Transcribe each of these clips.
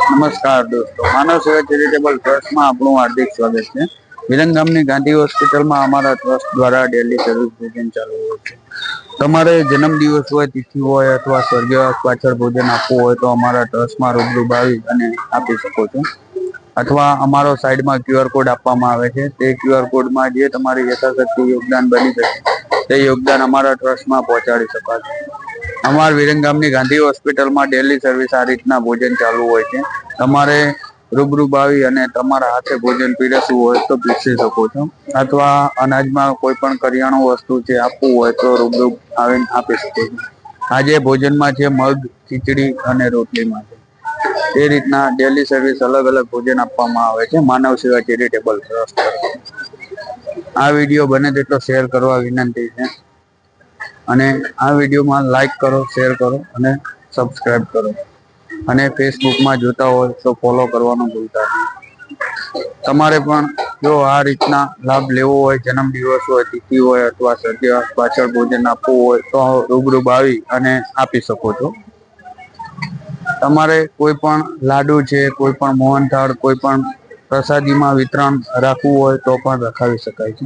નમસ્કાર દોસ્તો. માનવ સેવા ચેરિટેબલ ટ્રસ્ટમાં આપણું હાર્દિક સ્વાગત છે. વિરંગામની ગાંધી હોસ્પિટલમાં અમારા ટ્રસ્ટ દ્વારા ડેલી સર્વિસ ભોજન ચાલુ હોય છે. તમારે જન્મદિવસ હોય, તિથિ હોય અથવા સ્વર્ગવાસ પાછળ ભોજન આપવું હોય તો અમારા ટ્રસ્ટમાં રૂબરૂ આવી અને આપી શકો છો. અથવા અમારો સાઈડમાં ક્યુઆર કોડ આપવામાં આવે છે. તે ક્યુઆર કોડમાં જે તમારી યથાશક્તિ યોગદાન બની શકે, તે યોગદાન અમારા ટ્રસ્ટમાં પહોંચાડી શકાશે. અમારા વિરંગામની ગાંધી હોસ્પિટલમાં ડેલી સર્વિસ આ રીતના ભોજન ચાલુ હોય છે. તમારે રૂબરૂ આવી અને તમારા હાથે ભોજન પીરસવું હોય તો પીરસી શકો છો. અથવા અનાજમાં કોઈ પણ કરિયાણું વસ્તુ છે આપવું હોય તો રૂબરૂ આવીને આપી શકો છો. આજે ભોજનમાં છે મગ, ખીચડી અને રોટલીમાં છે. તે રીતના ડેલી સર્વિસ અલગ અલગ ભોજન આપવામાં આવે છે. માનવ સેવા ચેરિટેબલ ટ્રસ્ટ આ વીડિયો બને તેટલો શેર કરવા વિનંતી છે. અને આ વિડીયોમાં લાઈક કરો શેર કરો અને સબસ્ક્રાઇબ કરો. અને ફેસબુકમાં જોતા હોય તો ફોલો કરવાનું ભૂલતા તમારે પણ જો આ રીતના લાભ લેવો હોય, જન્મદિવસ હોય, તિથિ હોય અથવા સદ્ય પાછળ ભોજન આપવું હોય તો રૂબરૂ આવી અને આપી શકો છો. તમારે કોઈ પણ લાડુ છે, કોઈ પણ મોહનથાળ, કોઈ પણ પ્રસાદીમાં વિતરણ રાખવું હોય તો પણ રખાવી શકાય છે.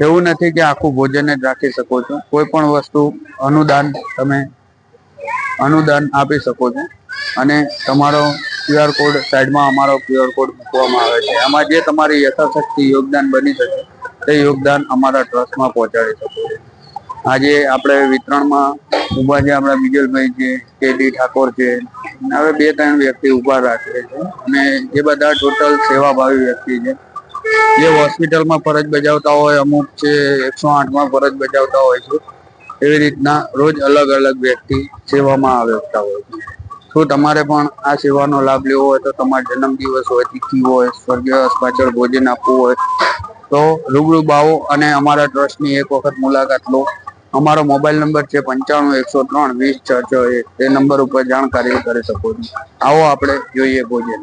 એવું નથી કે આખું ભોજન જ રાખી શકો છો. કોઈ પણ વસ્તુ અનુદાન તમે અનુદાન આપી શકો છો. અને તમારો ક્યુઆર કોડ સાઈડમાં અમારો ક્યુઆર કોડ મૂકવામાં આવે છે. આમાં જે તમારી યથાશક્તિ યોગદાન બની શકે, તે યોગદાન અમારા ટ્રસ્ટમાં પહોંચાડી શકો છો. આજે આપણે વિતરણમાં ઊભા છે આપણા બીજલભાઈ છે કેડી ઠાકોર છે. હવે બે ત્રણ વ્યક્તિ ઊભા રાખે છે. અને એ બધા ટોટલ સેવાભાવી વ્યક્તિ છે જે હોસ્પિટલમાં ફરજ બજાવતા હોય, અમુક છે એકસો આઠમાં ફરજ બજાવતા હોય છે, એવી રીતના રોજ અલગ અલગ વ્યક્તિ સેવામાં આવતા હોય છે. શું તમારે પણ આ સેવાનો લાભ લેવો હોય તો તમારો જન્મદિવસ હોય, તિથિ હોય સ્વર્ગવાસ પાછળ ભોજન આપવું હોય, તો રૂબરૂ બાવો અને અમારા ટ્રસ્ટની એક વખત મુલાકાત લો. અમારો મોબાઈલ નંબર છે પંચાણું, એકસો ત્રણ, વીસ, છ છ, એક. તે નંબર ઉપર જાણકારી કરી શકો છો. આવો આપણે જોઈએ ભોજન.